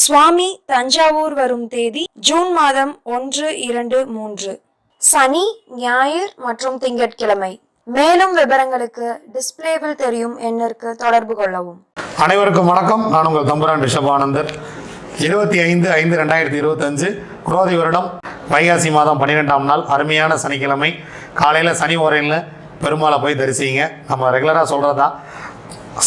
சுவாமி தஞ்சாவூர் வரும் தேதி ஜூன் மாதம் ஒன்று இரண்டு மூன்று. சனி ஞாயிறு மற்றும் திங்கட்கிழமை. மேலும் விவரங்களுக்கு டிஸ்பிளேவில் தெரியும் எண்ணிற்கு தொடர்பு கொள்ளவும். அனைவருக்கும் வணக்கம். நான் உங்கள் தம்புரான் ரிஷபானந்தர். இருபத்தி ஐந்து ஐந்து ரெண்டாயிரத்தி இருபத்தஞ்சு குரோதி வருடம் வைகாசி மாதம் பன்னிரெண்டாம் நாள் அருமையான சனிக்கிழமை. காலையில் சனி ஓரையில் பெருமாளை போய் தரிசிங்க. நம்ம ரெகுலராக சொல்கிறதா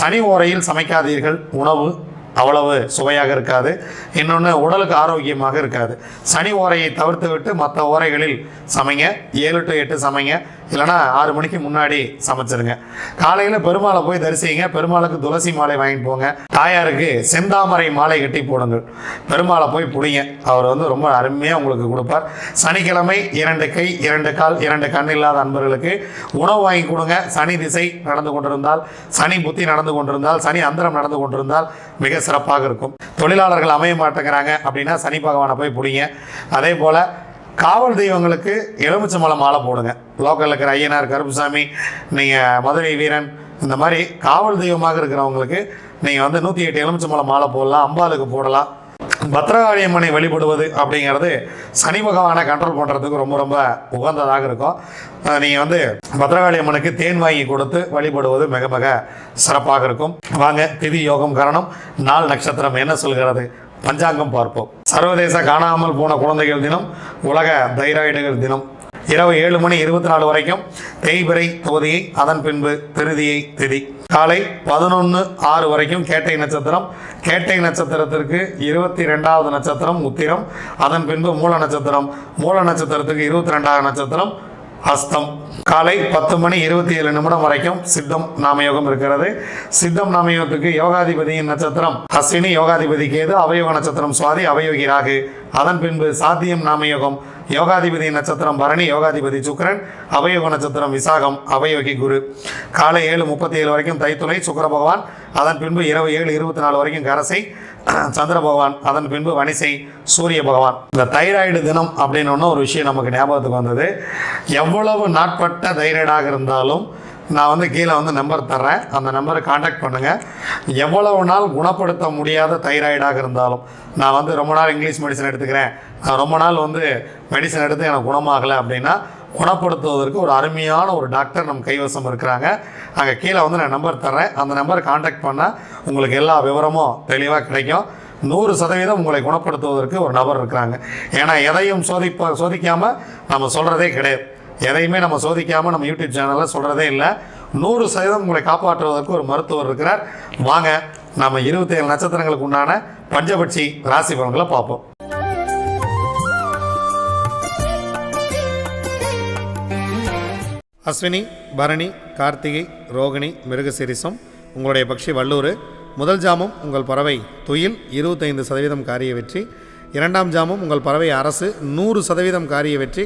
சனி ஓரையில் சமைக்காதீர்கள். உணவு அவ்வளவு சுவையாக இருக்காது. இன்னொன்று உடலுக்கு ஆரோக்கியமாக இருக்காது. சனி ஓரையை தவிர்த்து விட்டு மற்ற ஓரைகளில் சமைங்க. ஏழு டு எட்டு சமைங்க. இல்லைனா ஆறு மணிக்கு முன்னாடி சமைச்சிருங்க. காலையில் பெருமாளை போய் தரிசிங்க. பெருமாளுக்கு துளசி மாலை வாங்கிட்டு போங்க. தாயாருக்கு செந்தாமரை மாலை கட்டி போடுங்கள். பெருமாளை போய் பிடிங்க. அவர் வந்து ரொம்ப அருமையாக உங்களுக்கு கொடுப்பார். சனிக்கிழமை இரண்டு கை இரண்டு கால் இரண்டு கண் இல்லாத அன்பர்களுக்கு உணவு வாங்கி கொடுங்க. சனி திசை நடந்து கொண்டிருந்தால் சனி புத்தி நடந்து கொண்டிருந்தால் சனி அந்தரம் நடந்து கொண்டிருந்தால் மிக சிறப்பாக இருக்கும். தொழிலாளர்கள் அமைய மாட்டேங்கிறாங்க அப்படின்னா சனி பகவானை போய் பிடிங்க. அதே போல் காவல் தெய்வங்களுக்கு எலுமிச்சம்பழம் மாலை போடுங்க. லோக்கலில் இருக்கிற ஐயனார் கருப்புசாமி நீங்கள் மதுரை வீரன் இந்த மாதிரி காவல் தெய்வமாக இருக்கிறவங்களுக்கு நீங்கள் வந்து நூற்றி எட்டு எலுமிச்சம்பழம் மாலை போடலாம் அம்பாளுக்கு போடலாம். பத்ரகாளியம்மனை வழிபடுவது அப்படிங்கிறது சனி பகவானை கண்ட்ரோல் பண்ணுறதுக்கு ரொம்ப ரொம்ப உகந்ததாக இருக்கும். நீங்கள் வந்து பத்ரகாளியம்மனுக்கு தேன் வாங்கி கொடுத்து வழிபடுவது மிக மிக சிறப்பாக இருக்கும். வாங்க திதி யோகம் கரணம் நாள் நட்சத்திரம் என்ன சொல்கிறது? பஞ்சாங்கம் பார்ப்போம். சர்வதேச காணாமல் போன குழந்தைகள் தினம் உலக தைராய்டுகள் தினம். இரவு ஏழு மணி இருபத்தி நாலு வரைக்கும் தேய்பிரை தொகுதியை அதன் பின்பு திருதியை திதி. காலை பதினொன்று ஆறு வரைக்கும் கேட்டை நட்சத்திரம். கேட்டை நட்சத்திரத்திற்கு இருபத்தி ரெண்டாவது நட்சத்திரம் உத்திரம். அதன் பின்பு மூல நட்சத்திரம். மூல நட்சத்திரத்துக்கு இருபத்தி ரெண்டாவது நட்சத்திரம். அஸ்தம். காலை பத்து மணி இருபத்தி ஏழு நிமிடம் வரைக்கும் சித்தம் நாமயோகம் இருக்கிறது. சித்தம் நாமயோகத்துக்கு யோகாதிபதியின் நட்சத்திரம் அஸ்வினி யோகாதிபதி கேது அவயோக நட்சத்திரம் சுவாதி அவயோகி ராகு அதன் பின்பு சாத்தியம் நாமயோகம் யோகாதிபதி நட்சத்திரம் பரணி யோகாதிபதி சுக்கரன் அவயோக நட்சத்திரம் விசாகம் அவயோகி குரு. காலை ஏழு முப்பத்தி ஏழு வரைக்கும் தைத்துளை சுக்கர பகவான். அதன் பின்பு இரவு ஏழு இருபத்தி நாலு வரைக்கும் கரசை சந்திர பகவான். அதன் பின்பு வனிசை சூரிய பகவான். இந்த தைராய்டு தினம் அப்படின்னு ஒன்று ஒரு விஷயம் நமக்கு ஞாபகத்துக்கு வந்தது. எவ்வளவு நாட்பட்ட தைராய்டாக இருந்தாலும் நான் வந்து கீழே வந்து நம்பர் தர்றேன். அந்த நம்பரை காண்டாக்ட் பண்ணுங்கள் எவ்வளவு நாள் குணப்படுத்த முடியாத தைராய்டாக இருந்தாலும் நான் வந்து ரொம்ப நாள் இங்கிலீஷ் மெடிசன் எடுத்துக்கிறேன். நான் ரொம்ப நாள் வந்து மெடிசன் எடுத்து எனக்கு குணமாகலை அப்படின்னா குணப்படுத்துவதற்கு ஒரு அருமையான ஒரு டாக்டர் நம் கைவசம் இருக்கிறாங்க. அங்கே கீழே வந்து நான் நம்பர் தர்றேன். அந்த நம்பரை காண்டாக்ட் பண்ணால் உங்களுக்கு எல்லா விவரமும் தெளிவாக கிடைக்கும். நூறு சதவீதம் உங்களை குணப்படுத்துவதற்கு ஒரு நபர் இருக்கிறாங்க. ஏன்னா எதையும் சோதிப்ப சோதிக்காமல் நம்ம சொல்கிறதே கிடையாது. எதையுமே நம்ம சோதிக்காமல் நம்ம யூடியூப் சேனலில் சொல்கிறதே இல்லை. நூறு சதவீதம் உங்களை காப்பாற்றுவதற்கு ஒரு மருத்துவர் இருக்கிறார். வாங்க நம்ம இருபத்தேழு நட்சத்திரங்களுக்கு உண்டான பஞ்சபட்சி ராசி பலன்களை பார்ப்போம். அஸ்வினி பரணி கார்த்திகை ரோகிணி மிருகசிரிசம் உங்களுடைய பக்ஷி வல்லூர். முதல் ஜாமம் உங்கள் பறவை துயில் இருபத்தைந்து சதவீதம் காரிய வெற்றி. இரண்டாம் ஜாமம் உங்கள் பறவை அரசு நூறு சதவீதம் காரிய வெற்றி.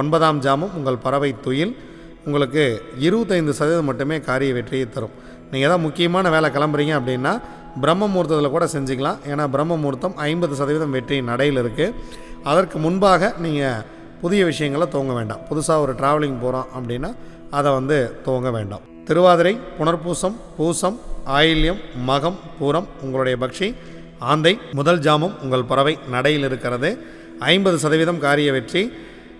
ஒன்பதாம் ஜாமம் உங்கள் பறவை துயில் உங்களுக்கு இருபத்தைந்து சதவீதம் மட்டுமே காரிய வெற்றியை தரும். நீங்கள் எதாவது முக்கியமான வேலை கிளம்புறீங்க அப்படின்னா பிரம்ம முகூர்த்தத்தில் கூட செஞ்சுக்கலாம். ஏன்னா பிரம்ம முகூர்த்தம் ஐம்பது சதவீதம் வெற்றி நடையில் இருக்குது அதற்கு முன்பாக நீங்கள் புதிய விஷயங்களை துவங்க வேண்டாம். புதுசாக ஒரு ட்ராவலிங் போகிறோம் அப்படின்னா அதை வந்து துவங்க வேண்டாம். திருவாதிரை புனர்பூசம் பூசம் ஆயில்யம் மகம் பூரம் உங்களுடைய பக்ஷி ஆந்தை முதல் ஜாமம் உங்கள் பறவை நடையில் இருக்கிறது. ஐம்பது சதவீதம் காரிய வெற்றி.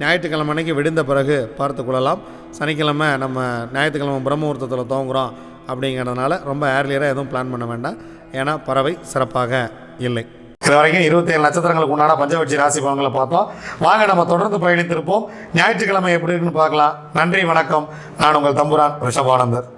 ஞாயிற்றுக்கிழமை அன்னைக்கு விடுந்த பிறகு பார்த்து கொள்ளலாம். சனிக்கிழமை நம்ம ஞாயிற்றுக்கிழமை பிரம்மமுகூர்த்தத்தில் தோங்குகிறோம் துவங்குறோம் அப்படிங்கிறதுனால ரொம்ப ஏர்லியராக எதுவும் பிளான் பண்ண வேண்டாம். ஏன்னா பறவை சிறப்பாக இல்லை. இது வரைக்கும் இருபத்தி ஏழு நட்சத்திரங்களுக்கு உண்டான பஞ்சபட்சி ராசி பலன்களை பார்த்தோம். வாங்க நம்ம தொடர்ந்து பயணித்திருப்போம். ஞாயிற்றுக்கிழமை எப்படி இருக்குன்னு பார்க்கலாம். நன்றி வணக்கம். நான் உங்கள் தம்புரான் ரிஷபானந்தர்.